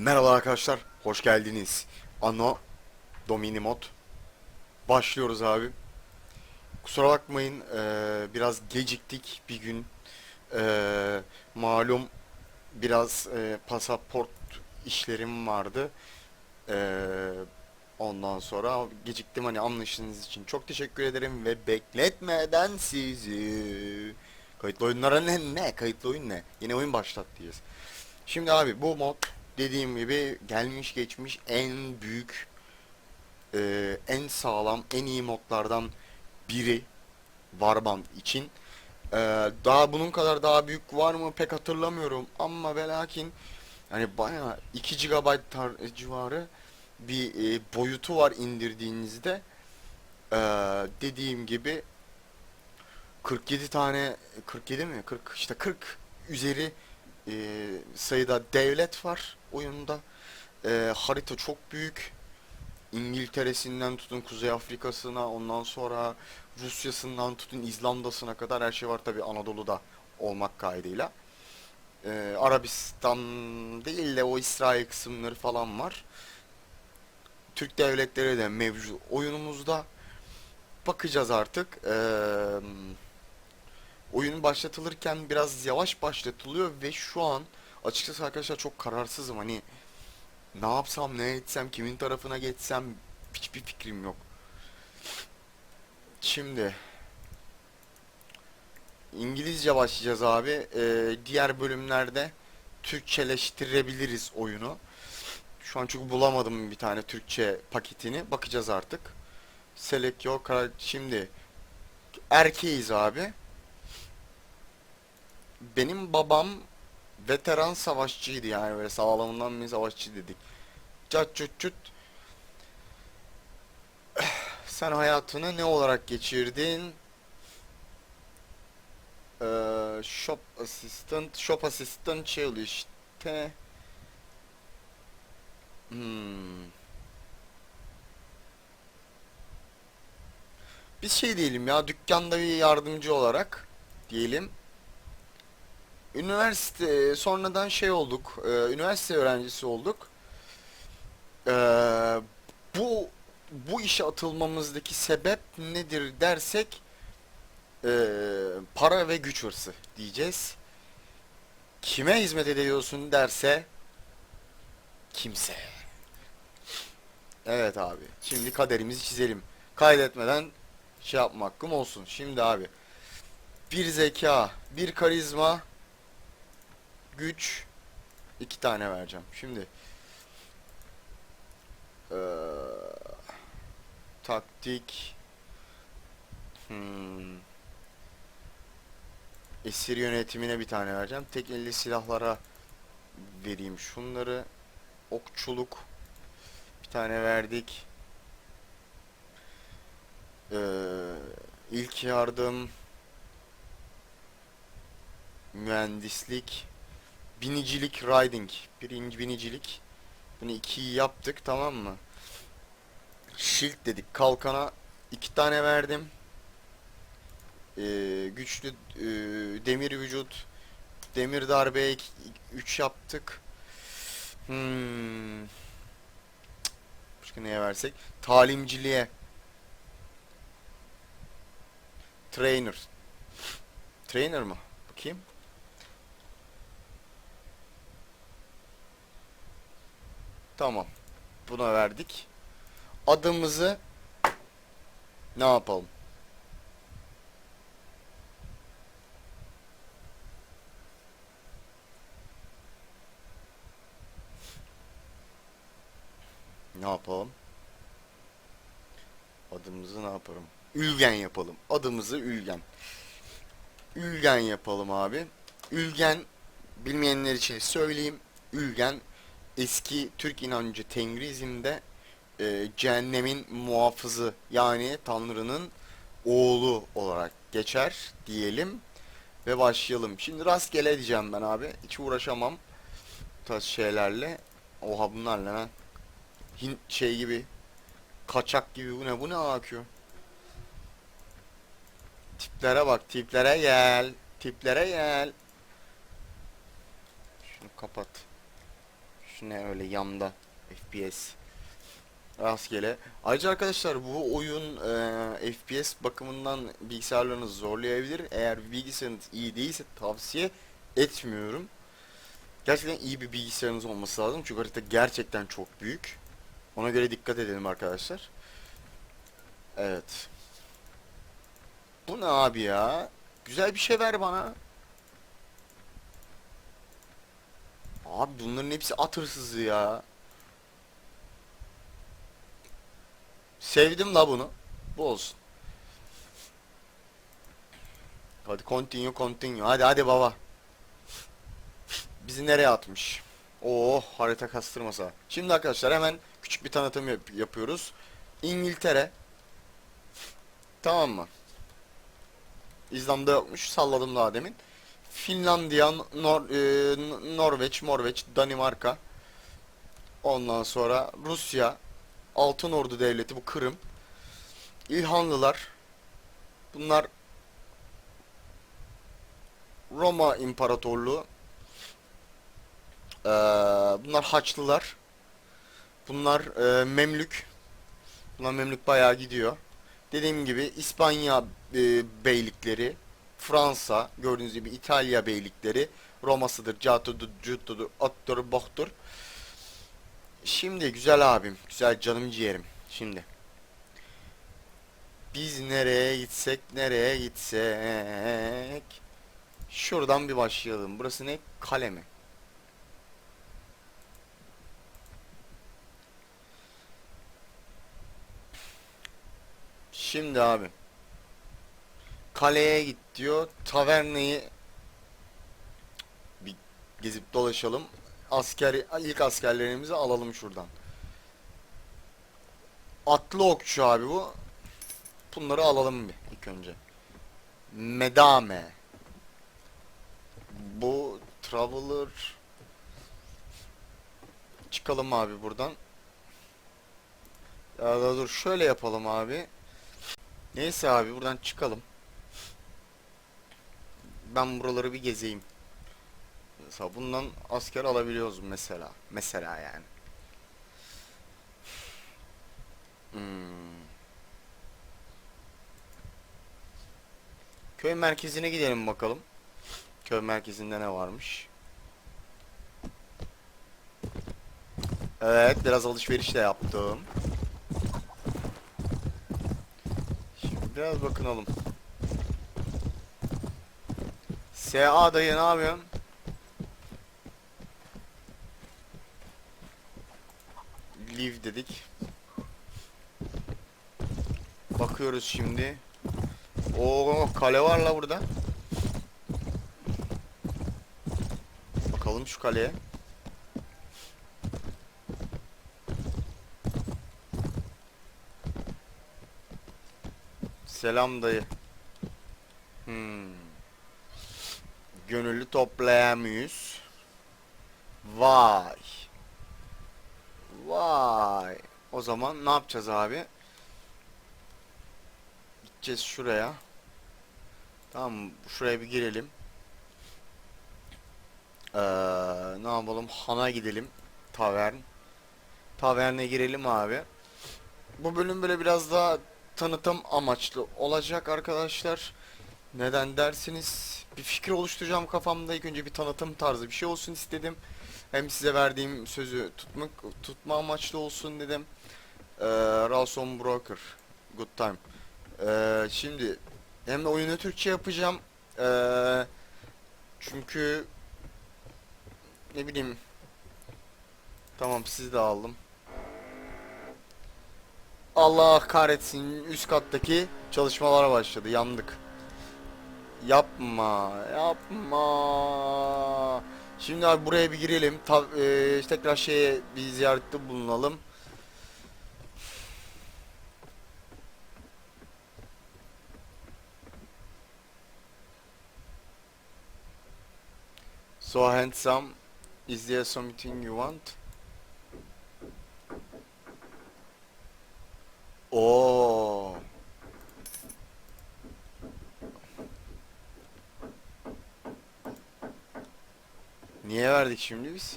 Merhaba arkadaşlar, hoş geldiniz. Anno Domini Mod. Başlıyoruz abi. Kusura bakmayın, eee, biraz geciktik bir gün. Eee, malum biraz eee, pasaport işlerim vardı. Eee, ondan sonra geciktim hani anlaşınız için çok teşekkür ederim ve bekletmeden sizi kayıtlı oyunlara ne ne kayıtlı oyun ne yeni oyun başlat diyeceğiz. Şimdi abi bu mod dediğim gibi gelmiş geçmiş en büyük e, en sağlam en iyi modlardan biri Warband için. E, daha bunun kadar daha büyük var mı pek hatırlamıyorum ama ve lakin hani bayağı 2 GB tar- civarı bir e, boyutu var indirdiğinizde. E, dediğim gibi 47 tane 47 mi 40 işte 40 üzeri e, sayıda devlet var oyunda. E, harita çok büyük. İngiltere'sinden tutun Kuzey Afrika'sına ondan sonra Rusya'sından tutun İzlanda'sına kadar her şey var tabi Anadolu'da olmak kaydıyla. E, Arabistan değil de o İsrail kısımları falan var. Türk devletleri de mevcut oyunumuzda. Bakacağız artık. Eee oyun başlatılırken biraz yavaş başlatılıyor ve şu an açıkçası arkadaşlar çok kararsızım hani ne yapsam ne etsem kimin tarafına geçsem hiçbir fikrim yok. Şimdi İngilizce başlayacağız abi. Ee, diğer bölümlerde Türkçeleştirebiliriz oyunu. Şu an çünkü bulamadım bir tane Türkçe paketini. Bakacağız artık. Select your karar- Şimdi erkeğiz abi. Benim babam veteran savaşçıydı yani böyle sağlamından bir savaşçı dedik. Cat cut cut. Sen hayatını ne olarak geçirdin? Ee, shop assistant, shop assistant şey oluyor. Hmm. Biz şey diyelim ya dükkanda bir yardımcı olarak diyelim. Üniversite sonradan şey olduk. e, üniversite öğrencisi olduk. E, bu bu işe atılmamızdaki sebep nedir dersek e, para ve güç hırsı diyeceğiz. Kime hizmet ediyorsun derse kimse. Evet abi. Şimdi kaderimizi çizelim. Kaydetmeden şey yapma hakkım olsun. Şimdi abi. Bir zeka, bir karizma, güç iki tane vereceğim. Şimdi eee, taktik hmm, esir yönetimine bir tane vereceğim. Tek elli silahlara vereyim şunları. Okçuluk bir tane verdik. Eee ilk yardım mühendislik binicilik riding. Birinci binicilik. Bunu ikiyi yaptık tamam mı? Shield dedik. Kalkana iki tane verdim. Ee, güçlü e, demir vücut demir darbe 3 yaptık. Hmm. başka neye versek? Talimciliğe. Trainer. Trainer mı? Bakayım Tamam. Buna verdik. Adımızı ne yapalım? Ne yapalım? Adımızı ne yaparım? Ülgen yapalım. Adımızı Ülgen. Ülgen yapalım abi. Ülgen bilmeyenler için söyleyeyim. Ülgen eski Türk inancı Tengrizm'de e, cehennemin muhafızı yani Tanrı'nın oğlu olarak geçer diyelim ve başlayalım. Şimdi rastgele diyeceğim ben abi. Hiç uğraşamam bu şeylerle. Oha bunlarla lan. Hint şey gibi kaçak gibi bu ne bu ne akıyor? Tiplere bak tiplere gel. Tiplere gel. Şunu kapat. Şu ne öyle yanda FPS rastgele. Ayrıca arkadaşlar bu oyun e, FPS bakımından bilgisayarlarınızı zorlayabilir. Eğer bilgisayarınız iyi değilse tavsiye etmiyorum. Gerçekten iyi bir bilgisayarınız olması lazım. Çünkü harita gerçekten çok büyük. Ona göre dikkat edelim arkadaşlar. Evet. Bu ne abi ya? Güzel bir şey ver bana. Abi bunların hepsi at hırsızı ya. Sevdim la bunu. Bu olsun. Hadi continue continue. Hadi hadi baba. Bizi nereye atmış? Oh harita kastırmasa. Şimdi arkadaşlar hemen küçük bir tanıtım yap- yapıyoruz. İngiltere. Tamam mı? İzlanda yokmuş. Salladım daha demin. Finlandiya, Nor e, Norveç, Morveç, Danimarka. Ondan sonra Rusya, Altın Ordu Devleti bu Kırım. İlhanlılar. Bunlar Roma İmparatorluğu. Ee, bunlar Haçlılar. Bunlar e, Memlük. Bunlar Memlük bayağı gidiyor. Dediğim gibi İspanya e, beylikleri, Fransa, gördüğünüz gibi İtalya beylikleri, Roma'sıdır, Catu'dur, Cuttu'dur, Ottur, Boktur. Şimdi güzel abim, güzel canım ciğerim. Şimdi. Biz nereye gitsek, nereye gitsek. Şuradan bir başlayalım. Burası ne? Kale mi? Şimdi abi. Kaleye git diyor. Tavernayı bir gezip dolaşalım. Asker ilk askerlerimizi alalım şuradan. Atlı okçu abi bu. Bunları alalım bir ilk önce. Medame. Bu Traveler Çıkalım abi buradan. Ya da dur şöyle yapalım abi. Neyse abi buradan çıkalım. Ben buraları bir gezeyim. Mesela bundan asker alabiliyoruz mesela. Mesela yani. Hmm. Köy merkezine gidelim bakalım. Köy merkezinde ne varmış? Evet, biraz alışveriş de yaptım. Şimdi biraz bakınalım. SA dayı ne yapıyorsun? Leave dedik. Bakıyoruz şimdi. Oo kale var la burada. Bakalım şu kaleye. Selam dayı. Hmm. Gönüllü toplayamıyoruz. Vay. Vay. O zaman ne yapacağız abi? Gideceğiz şuraya. Tamam şuraya bir girelim. Ee, ne yapalım? Han'a gidelim. Tavern. Taverne girelim abi. Bu bölüm böyle biraz daha tanıtım amaçlı olacak arkadaşlar. Neden dersiniz? Bir fikir oluşturacağım kafamda. İlk önce bir tanıtım tarzı bir şey olsun istedim. Hem size verdiğim sözü tutmak tutma amaçlı olsun dedim. Ee, Rawson Broker. Good time. Ee, şimdi hem de oyunu Türkçe yapacağım. Ee, çünkü ne bileyim Tamam sizi de aldım. Allah kahretsin üst kattaki çalışmalara başladı. Yandık. Yapma, yapma. Şimdi abi buraya bir girelim. Ta e, tekrar şeye bir ziyarette bulunalım. So handsome. Is there something you want? Oo. Niye verdik şimdi biz?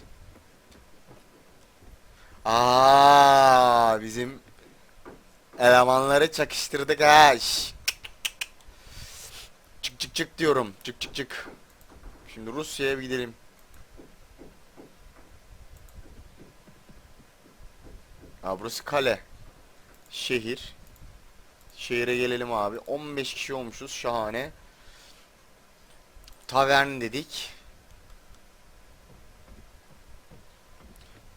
Aa, bizim elemanları çakıştırdık ha. Çık çık çık diyorum. Çık çık çık. Şimdi Rusya'ya gidelim. Ha burası kale. Şehir. Şehire gelelim abi. 15 kişi olmuşuz. Şahane. Tavern dedik.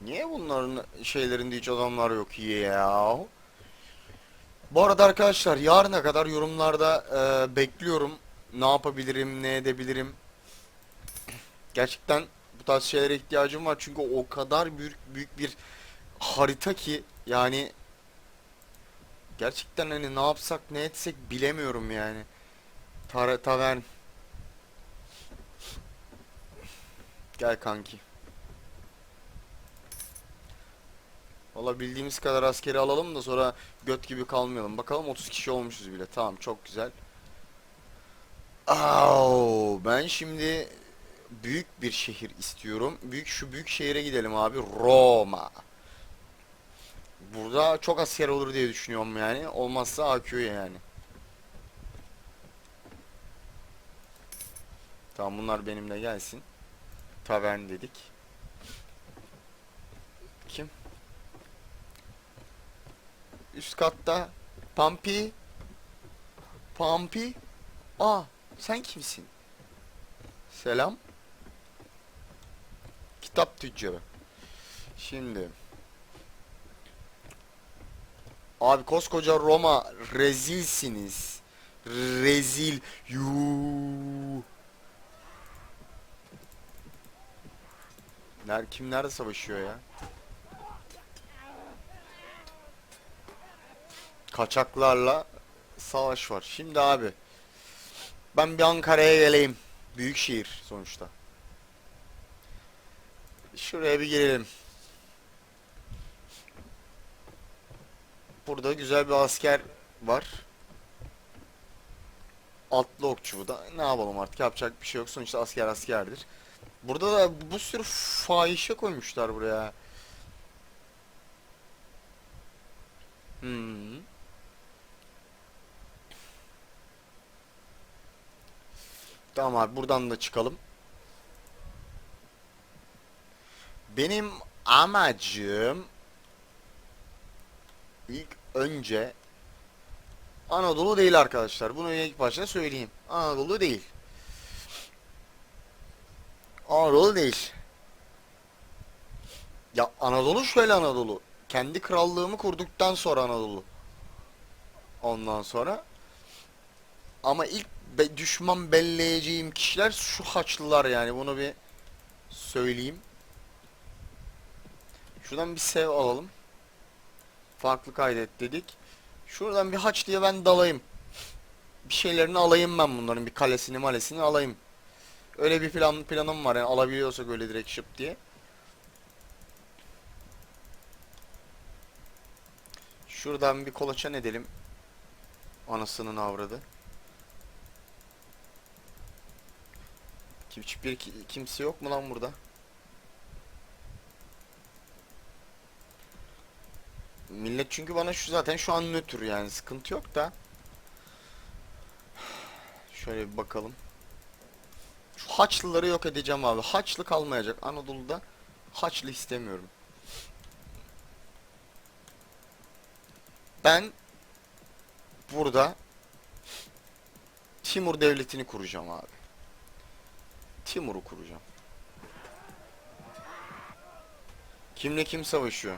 Niye bunların şeylerinde hiç adamlar yok ya? Bu arada arkadaşlar yarına kadar yorumlarda e, bekliyorum. Ne yapabilirim, ne edebilirim. Gerçekten bu tarz şeylere ihtiyacım var çünkü o kadar büyük büyük bir harita ki yani gerçekten hani ne yapsak ne etsek bilemiyorum yani. Tara tavern. Gel kanki. Valla bildiğimiz kadar askeri alalım da sonra göt gibi kalmayalım. Bakalım 30 kişi olmuşuz bile. Tamam çok güzel. Au, ben şimdi büyük bir şehir istiyorum. Büyük şu büyük şehire gidelim abi. Roma. Burada çok asker olur diye düşünüyorum yani. Olmazsa AQ'ya yani. Tamam bunlar benimle gelsin. Tavern dedik. Kim? Üst katta. Pampi. Pampi. Aa sen kimsin? Selam. Kitap tüccarı. Şimdi. Abi koskoca Roma rezilsiniz. Rezil. Yuu Ner kim nerede savaşıyor ya? Kaçaklarla savaş var. Şimdi abi ben bir Ankara'ya geleyim. Büyük şehir sonuçta. Şuraya bir girelim. Burada güzel bir asker var. Atlı okçu bu da. Ne yapalım artık yapacak bir şey yok. Sonuçta asker askerdir. Burada da bu sürü fahişe koymuşlar buraya. Hmm. Tamam abi buradan da çıkalım. Benim amacım ilk önce Anadolu değil arkadaşlar. Bunu ilk başta söyleyeyim. Anadolu değil. Anadolu değil. Ya Anadolu şöyle Anadolu. Kendi krallığımı kurduktan sonra Anadolu. Ondan sonra ama ilk be- düşman belleyeceğim kişiler şu Haçlılar yani bunu bir söyleyeyim. Şuradan bir sev alalım. Farklı kaydet dedik. Şuradan bir Haçlı'ya ben dalayım. Bir şeylerini alayım ben bunların bir kalesini malesini alayım. Öyle bir plan planım var yani alabiliyorsak öyle direkt şıp diye. Şuradan bir kolaçan edelim. Anasının avradı. Kim hiçbir ki- kimse yok mu lan burada? Millet çünkü bana şu zaten şu an nötr yani sıkıntı yok da. Şöyle bir bakalım. Şu Haçlıları yok edeceğim abi. Haçlı kalmayacak. Anadolu'da Haçlı istemiyorum. Ben burada Timur devletini kuracağım abi. Timur'u kuracağım. Kimle kim savaşıyor?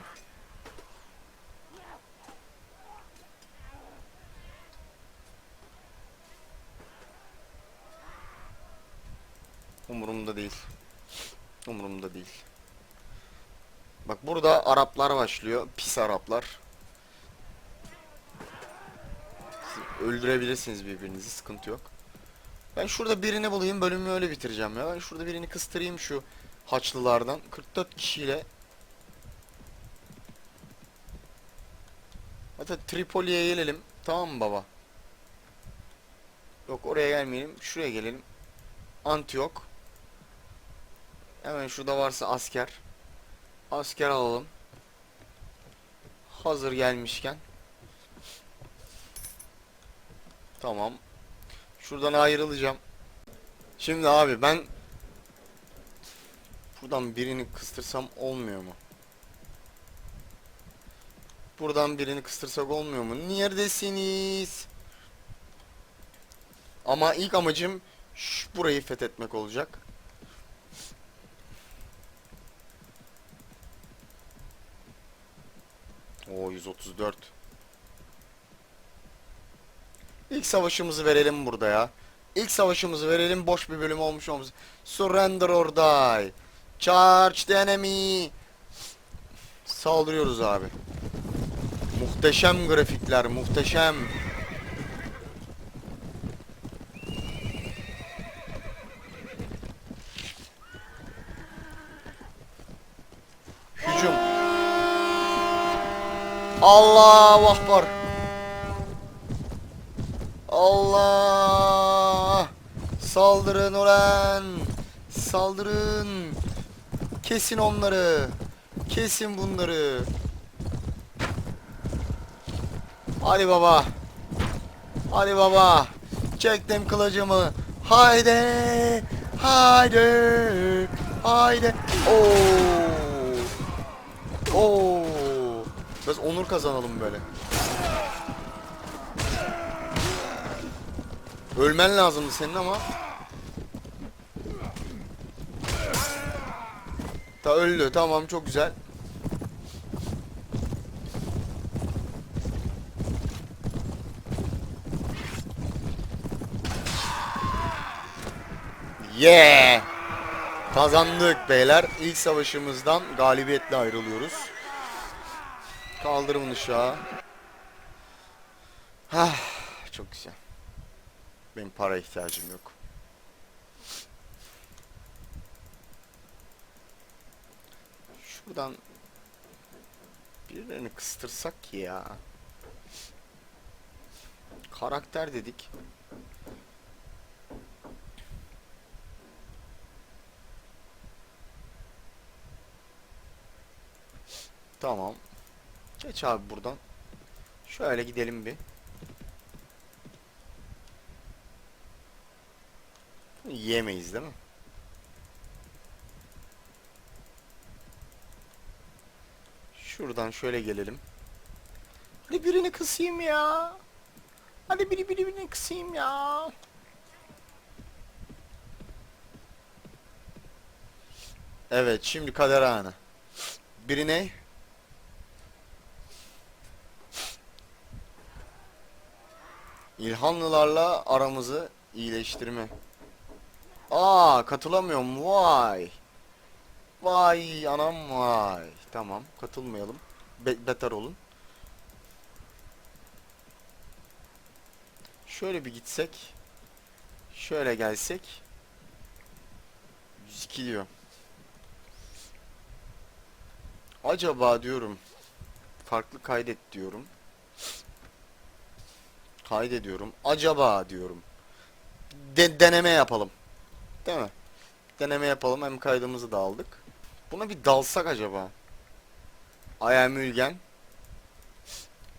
Umurumda değil. Umurumda değil. Bak burada Araplar başlıyor. Pis Araplar. Siz öldürebilirsiniz birbirinizi. Sıkıntı yok. Ben şurada birini bulayım. Bölümü öyle bitireceğim ya. Ben şurada birini kıstırayım şu Haçlılardan. 44 kişiyle. Hatta Tripoli'ye gelelim. Tamam baba? Yok oraya gelmeyelim. Şuraya gelelim. Antiyok. Hemen şurada varsa asker. Asker alalım. Hazır gelmişken. Tamam. Şuradan ayrılacağım. Şimdi abi ben buradan birini kıstırsam olmuyor mu? Buradan birini kıstırsak olmuyor mu? Neredesiniz? Ama ilk amacım şu burayı fethetmek olacak. O 134. İlk savaşımızı verelim burada ya. İlk savaşımızı verelim. Boş bir bölüm olmuş olmuş. Surrender or die. Charge the enemy. Saldırıyoruz abi. Muhteşem grafikler, muhteşem. Hücum. Allahu Akbar. Allah! Saldırın ulan! Saldırın! Kesin onları! Kesin bunları! Hadi baba! Hadi baba! Çektim kılıcımı! Haydi! Haydi! Haydi! Oo! Oo! Biraz onur kazanalım böyle. Ölmen lazımdı senin ama. Ta öldü. Tamam çok güzel. Yeah! Kazandık beyler. İlk savaşımızdan galibiyetle ayrılıyoruz. Kaldırımın ışığa. Hah, çok güzel. Benim para ihtiyacım yok. Şuradan birilerini kıstırsak ya. Karakter dedik. Tamam. Geç abi buradan. Şöyle gidelim bir. Yiyemeyiz değil mi? Şuradan şöyle gelelim. Hadi birini kısayım ya. Hadi biri biri birini kısayım ya. Evet şimdi kader anı. Birine İlhanlılarla aramızı iyileştirme. Aa katılamıyorum vay. Vay anam vay. Tamam katılmayalım. Be beter olun. Şöyle bir gitsek. Şöyle gelsek. 102 diyor. Acaba diyorum. Farklı kaydet diyorum. Kaydediyorum. Acaba diyorum. De deneme yapalım. Değil mi? Deneme yapalım. Hem kaydımızı da aldık. Buna bir dalsak acaba. Ayam Ülgen.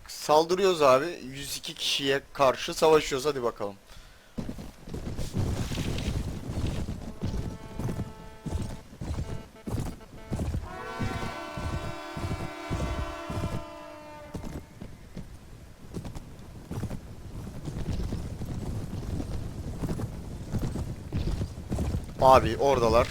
Saldırıyoruz abi. 102 kişiye karşı savaşıyoruz. Hadi bakalım. Abi oradalar.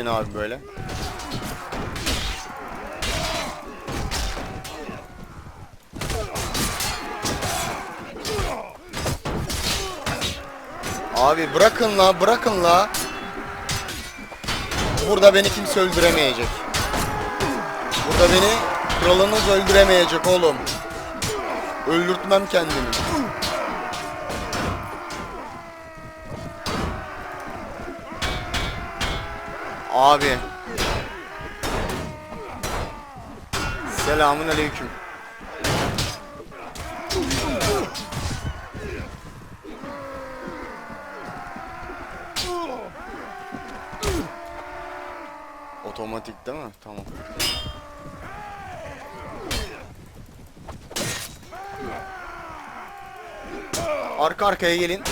Gelin abi böyle. Abi bırakın la bırakın la. Burada beni kimse öldüremeyecek. Burada beni kralınız öldüremeyecek oğlum. Öldürtmem kendimi. Abi. Selamun aleyküm. Otomatik değil mi? Tamam. Arka arkaya gelin.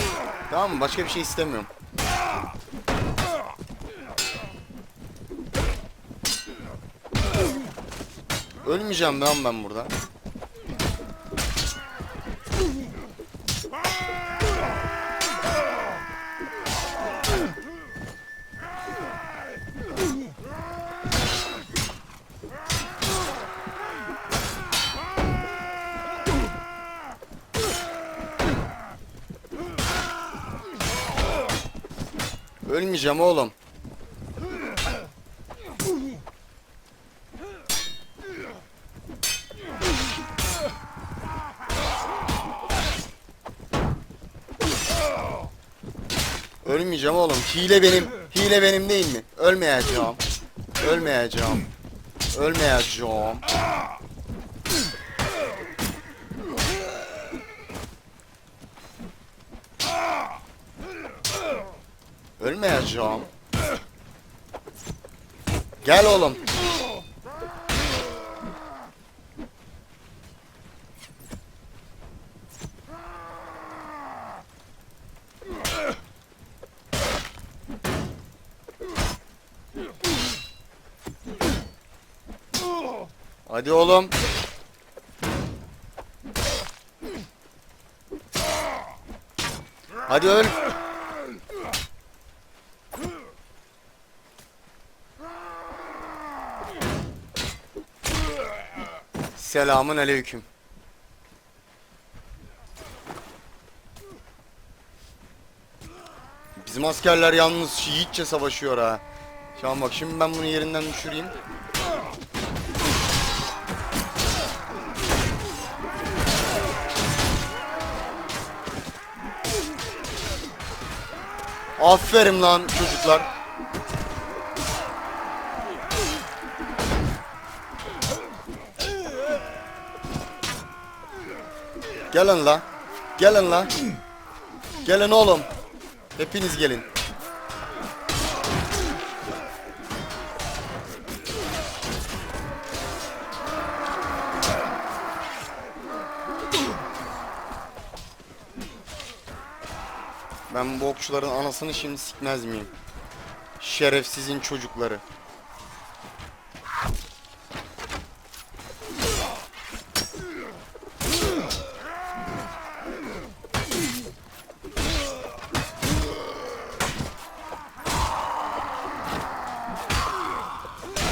Tamam mı? Başka bir şey istemiyorum. Ölmeyeceğim lan ben burada. Ölmeyeceğim oğlum. Ölmeyeceğim oğlum. Hile benim. Hile benim değil mi? Ölmeyeceğim. Ölmeyeceğim. Ölmeyeceğim. Ölmeyeceğim. Gel oğlum. Hadi oğlum. Hadi öl. Selamun aleyküm. Bizim askerler yalnız yiğitçe savaşıyor ha. Şu an bak şimdi ben bunu yerinden düşüreyim. Aferin lan çocuklar. Gelin la. Gelin la. Gelin oğlum. Hepiniz gelin. Ben bu okçuların anasını şimdi sikmez miyim? Şerefsizin çocukları.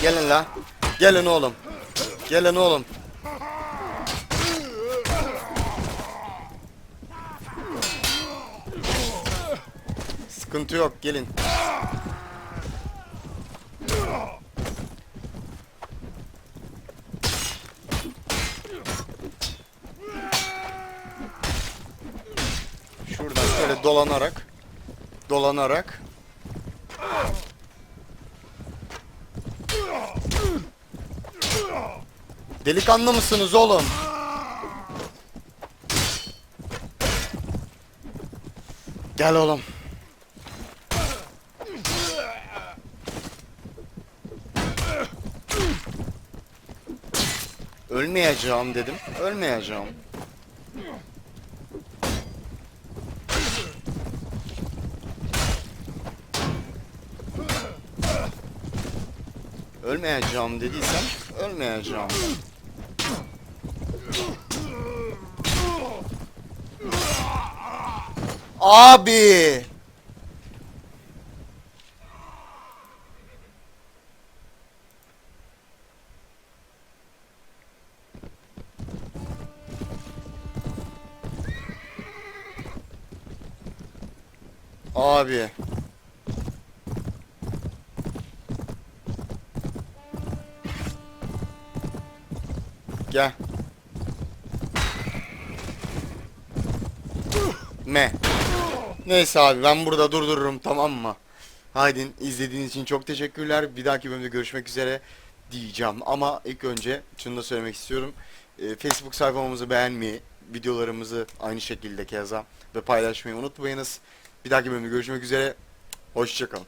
Gelin la. Gelin oğlum. Gelin oğlum. Sıkıntı yok gelin. Şuradan şöyle dolanarak dolanarak Delikanlı mısınız oğlum? Gel oğlum. Ölmeyeceğim dedim. Ölmeyeceğim. Ölmeyeceğim dediysem ölmeyeceğim. Abi. Abi. Gel. Me. Neyse abi ben burada durdururum tamam mı? Haydi izlediğiniz için çok teşekkürler. Bir dahaki bölümde görüşmek üzere diyeceğim. Ama ilk önce şunu da söylemek istiyorum. Ee, Facebook sayfamızı beğenmeyi, videolarımızı aynı şekilde keza ve paylaşmayı unutmayınız. Bir dahaki bölümde görüşmek üzere. Hoşçakalın.